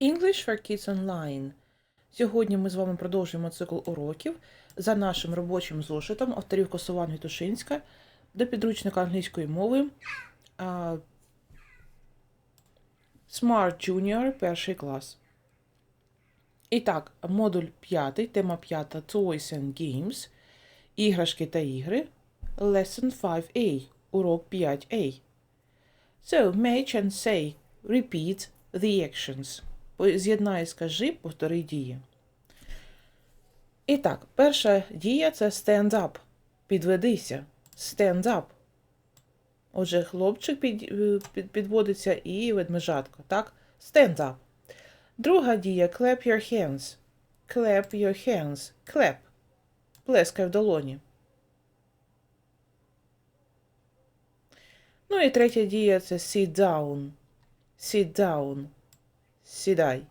English for Kids Online. Сьогодні ми з вами продовжуємо цикл уроків за нашим робочим зошитом авторів Косован Гітушинська до підручника англійської мови Smart Junior перший клас. І так, модуль 5, тема 5 Toys and Games, іграшки та ігри, Lesson 5A, урок 5A. So, match and say, repeat the actions. З'єднай, скажи, повтори дії. І так, перша дія це stand up. Підведися. Stand up. Отже, хлопчик під, е, під, підводиться і ведмежатко. Так? Stand up. Друга дія clap your hands. Clap your hands. Clap. Плескай в долоні. Ну і третя дія це sit down. Sit down. Сідай.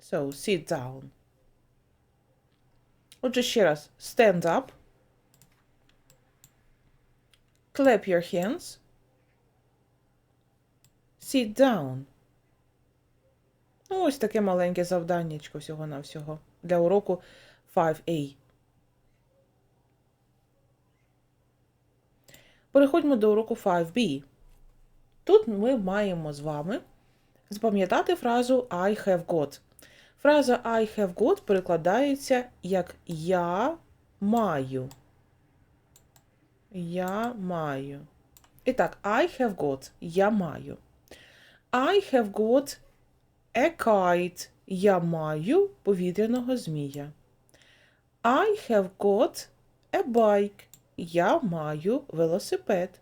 So, sit down. Отже, ще раз. Stand up. Clap your hands. Sit down. Ну, ось таке маленьке завданнячко всього-навсього для уроку 5A. Переходьмо до уроку 5B. Тут ми маємо з вами запам'ятати фразу I have got. Фраза I have got перекладається як я маю. Я маю. І так, I have got я маю. I have got a kite. Я маю повітряного змія. I have got a bike. Я маю велосипед.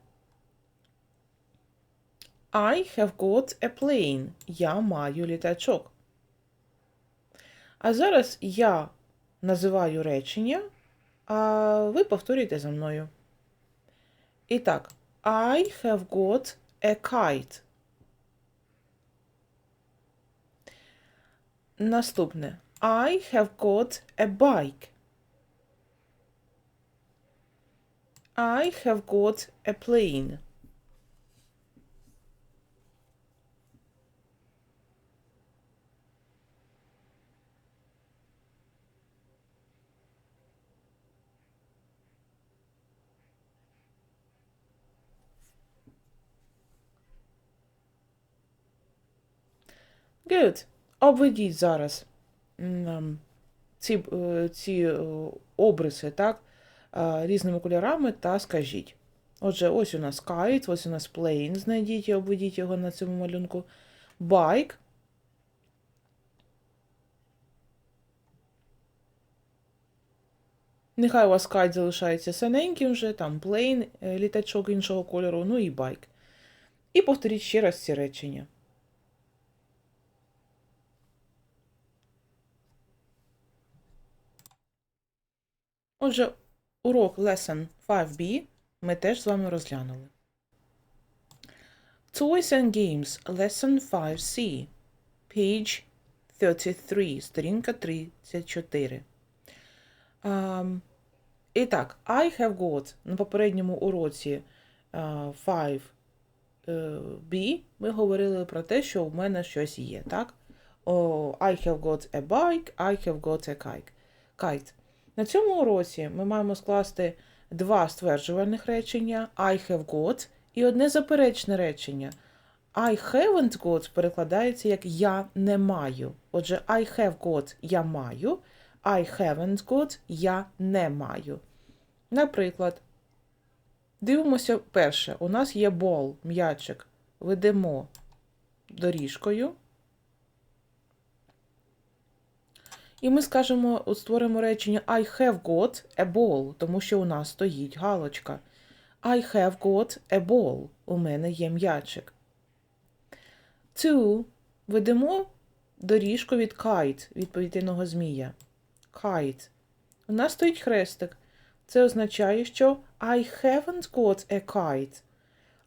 I have got a plane. Я маю літачок. А зараз я називаю речення, а ви повторюйте за мною. І так, I have got a kite. Наступне. I have got a bike. I have got a plane. Good. Обведіть зараз м, ці, е, ці е, обриси, так, е, різними кольорами та скажіть. Отже, ось у нас kite, ось у нас plane, знайдіть і обведіть його на цьому малюнку. Bike. Нехай у вас кайт залишається синеньким вже, там е, літачок іншого кольору, ну і байк. І повторіть ще раз ці речення. Отже, урок Lesson 5B ми теж з вами розглянули. Toys and Games Lesson 5C Page 33, сторінка 34. Um, і так, I have got на попередньому уроці uh, 5B ми говорили про те, що в мене щось є, так? Oh, I have got a bike, I have got a kite. На цьому уроці ми маємо скласти два стверджувальних речення I have got і одне заперечне речення. I haven't got перекладається як я не маю. Отже, I have got я маю, I haven't got я не маю. Наприклад, дивимося перше. У нас є бол, м'ячик. Ведемо доріжкою. І ми скажемо, от створимо речення I have got a ball, тому що у нас стоїть галочка. I have got a ball. У мене є м'ячик. To ведемо доріжку від kite, від повітряного змія. Kite. У нас стоїть хрестик. Це означає, що I haven't got a kite.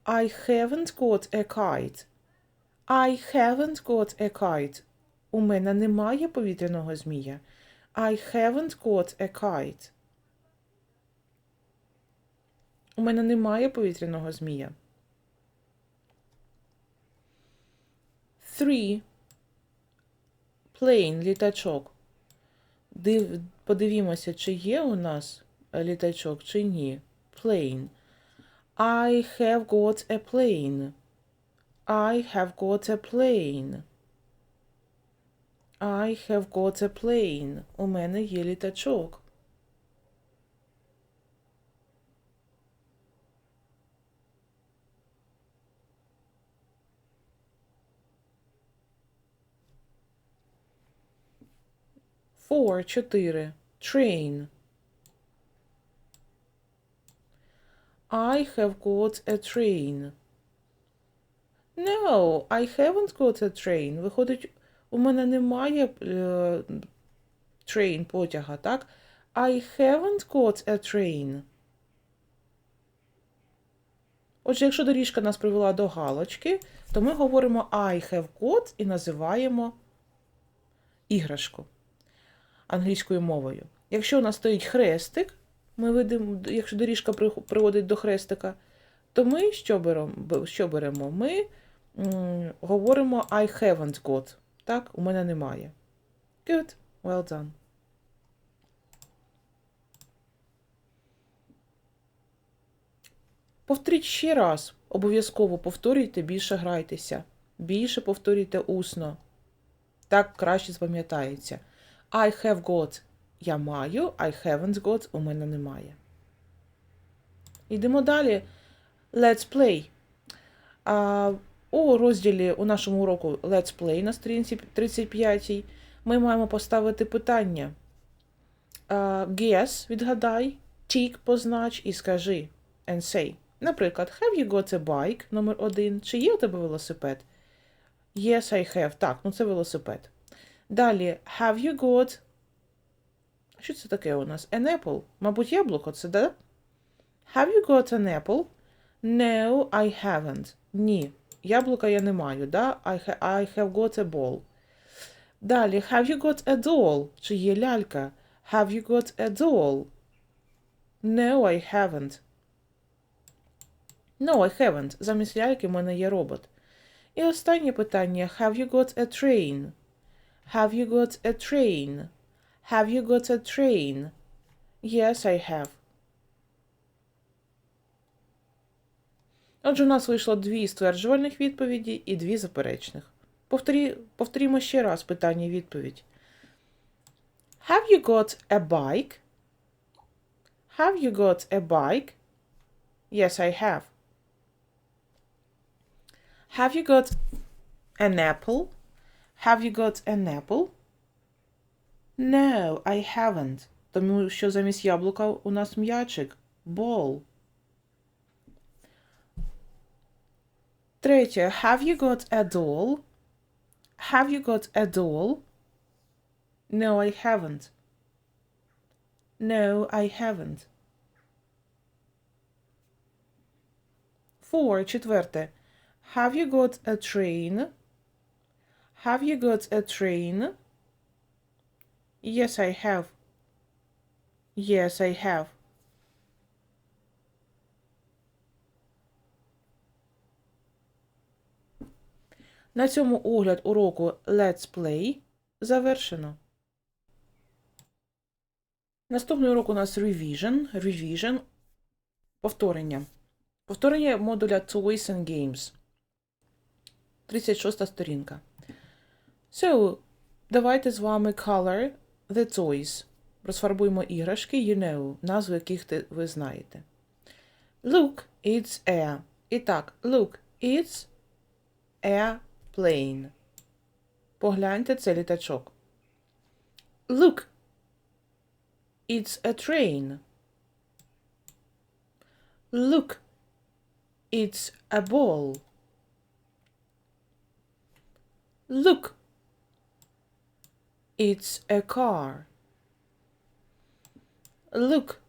I haven't got a kite. I haven't got a kite. У мене немає повітряного змія. I haven't got a kite. У мене немає повітряного змія. Three. Plane. Літачок. Див... Подивімося, чи є у нас літачок, чи ні. Plane. I have got a plane. I have got a plane. I have got a plane. У мене є літачок. Four, чотири. Train. I have got a train. No, I haven't got a train. Виходить, у мене немає е, train потяга, так? I haven't got a train. Отже, якщо доріжка нас привела до галочки, то ми говоримо I have got і називаємо іграшку англійською мовою. Якщо у нас стоїть хрестик, ми видимо, якщо доріжка приводить до хрестика, то ми що беремо? Що беремо? Ми м, говоримо I haven't got. Так, у мене немає. Good. Well done. Повторіть ще раз. Обов'язково повторюйте, більше грайтеся. Більше повторюйте усно. Так краще запам'ятається. I have got я маю, I haven't got у мене немає. Йдемо далі. Let's play. А, у розділі у нашому уроку Let's Play на сторінці 35 ми маємо поставити питання. Guess, відгадай, tick познач і скажи. And say. Наприклад, have you got a bike номер один. Чи є у тебе велосипед? Yes, I have. Так, ну це велосипед. Далі, have you got. Що це таке у нас? An apple. Мабуть, яблуко це, да? Have you got an apple? No, I haven't. Ні. Яблука я не маю, да? I, ha- I have got a ball. Далі, have you got a doll? Чи є лялька? Have you got a doll? No, I haven't. No, I haven't. Замість ляльки в мене є робот. І останнє питання. Have you got a train? Have you got a train? Have you got a train? Yes, I have. Отже, у нас вийшло дві стверджувальних відповіді і дві заперечних. Повторі, повторімо ще раз питання і відповідь. Have you got a bike? Have you got a bike? Yes, I have. Have you got an apple? Have you got an apple? No, I haven't. Тому що замість яблука у нас м'ячик. Ball. Третє. Have you got a doll? Have you got a doll? No, I haven't. No, I haven't. Four. Четверте. Have you got a train? Have you got a train? Yes, I have. Yes, I have. На цьому огляд уроку Let's Play завершено. Наступний урок у нас Revision. Revision. Повторення. Повторення модуля Toys and Games. 36 сторінка. So, давайте з вами color the toys. Розфарбуємо іграшки, you know, назву яких ви знаєте. Look, it's a. І так, look, it's a plane. Погляньте, це літачок. Look, it's a train. Look, it's a ball. Look, it's a car. Look,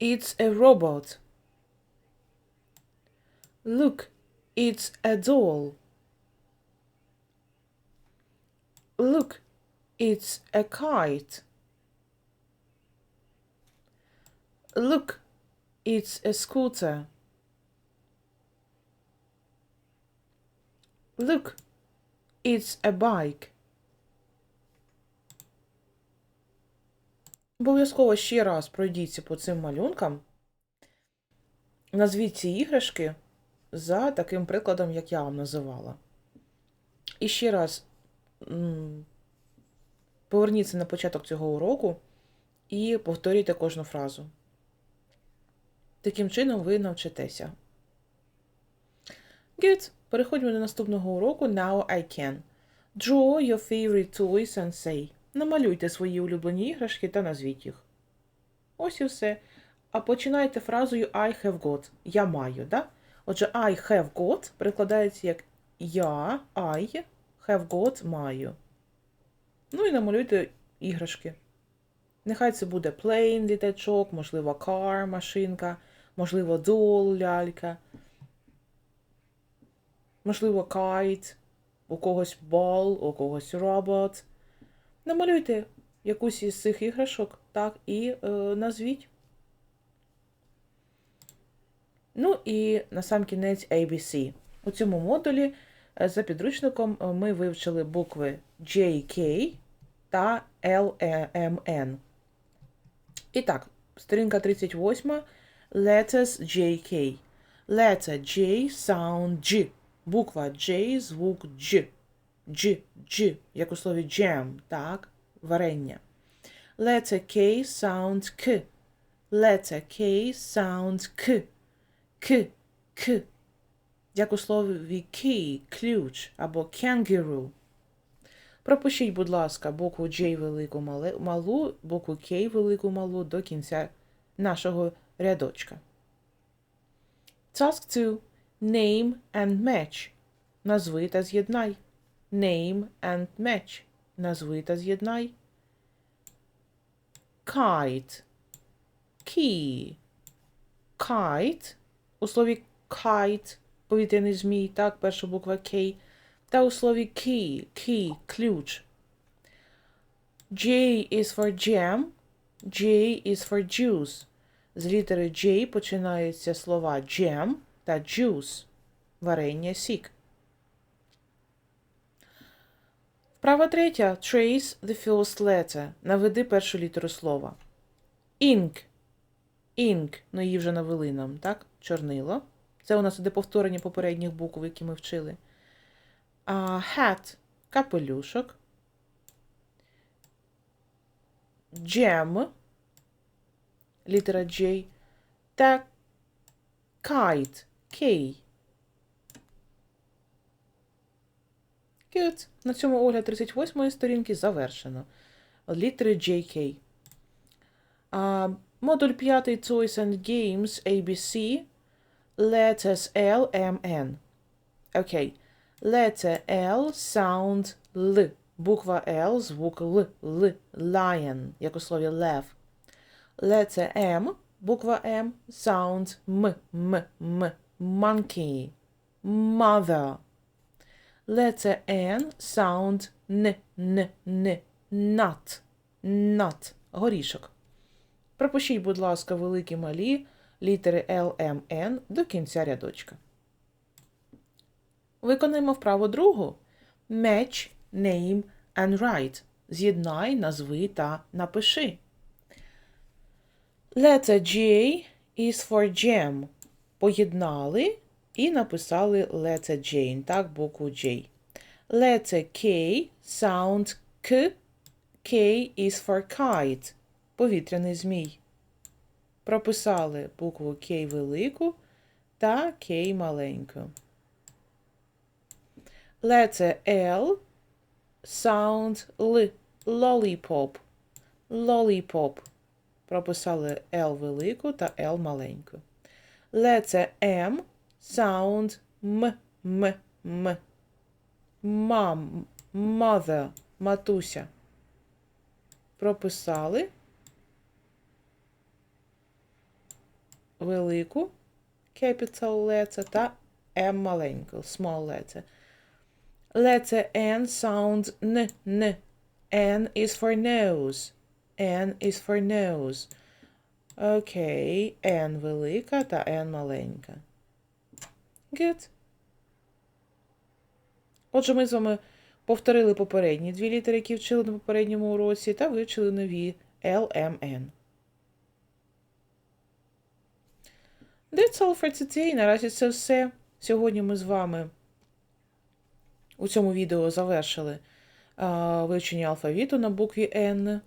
it's a robot. Look, it's a doll. Look, it's a kite. Look, it's a scooter. Look, It's a bike. Обов'язково ще раз пройдіться по цим малюнкам. Назвіть ці іграшки за таким прикладом, як я вам називала. І ще раз поверніться на початок цього уроку і повторюйте кожну фразу. Таким чином ви навчитеся. Good. Переходимо до наступного уроку Now I can. Draw your favorite toys and say. Намалюйте свої улюблені іграшки та назвіть їх. Ось і все. А починайте фразою I have got. Я маю, да? Отже, I have got перекладається як я, I have got маю. Ну і намалюйте іграшки. Нехай це буде plane, літачок, можливо, car, машинка, можливо, doll, лялька, можливо, kite, у когось ball, у когось robot. Намалюйте якусь із цих іграшок, так, і е, назвіть. Ну і на сам кінець ABC. У цьому модулі за підручником е, ми вивчили букви JK та LMN. І так, сторінка 38. Letters JK. Letter J sound G. Буква J, звук G. G, G, як у слові jam, так, варення. Letter K sound K. Letter K sound K. К, К. Як у слові key, ключ або kangaroo. Пропишіть, будь ласка, букву J велику малу, букву K велику малу до кінця нашого рядочка. Task 2. Name and match. Назви та з'єднай. Name and match. Назви та з'єднай. Kite. Key. Kite. У слові kite повітряний змій, так, перша буква K. Та у слові key, key, ключ. J is for jam, J is for juice. З літери J починаються слова jam та juice. Варення сік. Вправа третя. Trace the first letter. Наведи першу літеру слова. Ink. Ink. Ну, її вже навели нам, так? Чорнило. Це у нас іде повторення попередніх букв, які ми вчили. А, hat. Капелюшок. Jam. Літера J. Та kite. K. Good. На цьому огляд 38-ї сторінки завершено. Літери JK. Модуль 5 Toys and Games ABC. Letters L, M, N. Окей. Letter L sound L. Буква L, звук Л. Л. Lion, як у слові лев. Letter M, буква М, sound М. М. М. Monkey. Mother. Letter N, sound Н. Н. Н. Nut. Nut. Горішок. Пропишіть, будь ласка, великі малі літери L, M, N до кінця рядочка. Виконаємо вправу другу. Match, name and write. З'єднай, назви та напиши. Letter J is for jam. Поєднали і написали letter J, так, букву J. Letter K sound K. K is for kite. Повітряний змій. Прописали букву К велику та К маленьку. Letter L sound L. Lollipop. Lollipop. Прописали L велику та L маленьку. Letter M sound М. М. М. Mom. Mother. Матуся. Прописали велику capital letter та M маленьку small letter. Letter N sound N. N. N is for nose. N is for nose. Окей. N велика та N маленька. Good. Отже, ми з вами повторили попередні дві літери, які вчили на попередньому уроці, та вивчили нові LMN. That's all for today. Наразі це все. Сьогодні ми з вами у цьому відео завершили вивчення алфавіту на букві N.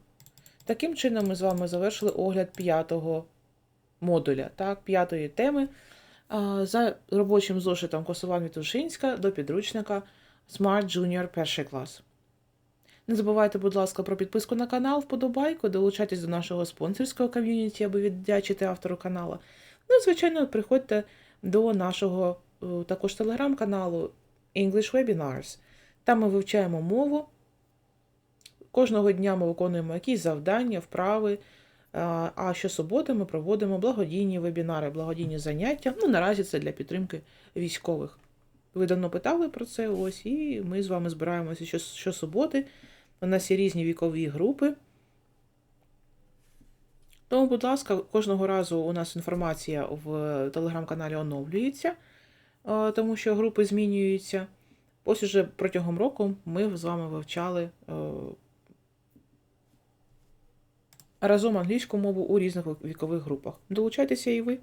Таким чином, ми з вами завершили огляд п'ятого модуля, так, п'ятої теми. За робочим зошитом Косован Вітушинська до підручника Smart Junior перший клас. Не забувайте, будь ласка, про підписку на канал, вподобайку, долучайтесь до нашого спонсорського ком'юніті, аби віддячити автору каналу. Ну, звичайно, приходьте до нашого е, також телеграм-каналу English Webinars. Там ми вивчаємо мову. Кожного дня ми виконуємо якісь завдання, вправи. А а щосуботи ми проводимо благодійні вебінари, благодійні заняття. Ну, наразі це для підтримки військових. Ви давно питали про це, ось, і ми з вами збираємося щосуботи. У нас є різні вікові групи. Тому, будь ласка, кожного разу у нас інформація в телеграм-каналі оновлюється, е, тому що групи змінюються. Ось уже протягом року ми з вами вивчали е, разом англійську мову у різних вікових групах. Долучайтеся і ви.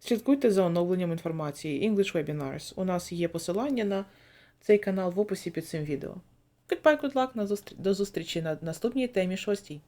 Слідкуйте за оновленням інформації English Webinars. У нас є посилання на цей канал в описі під цим відео. Goodbye, good luck, до зустрічі на наступній темі шостій.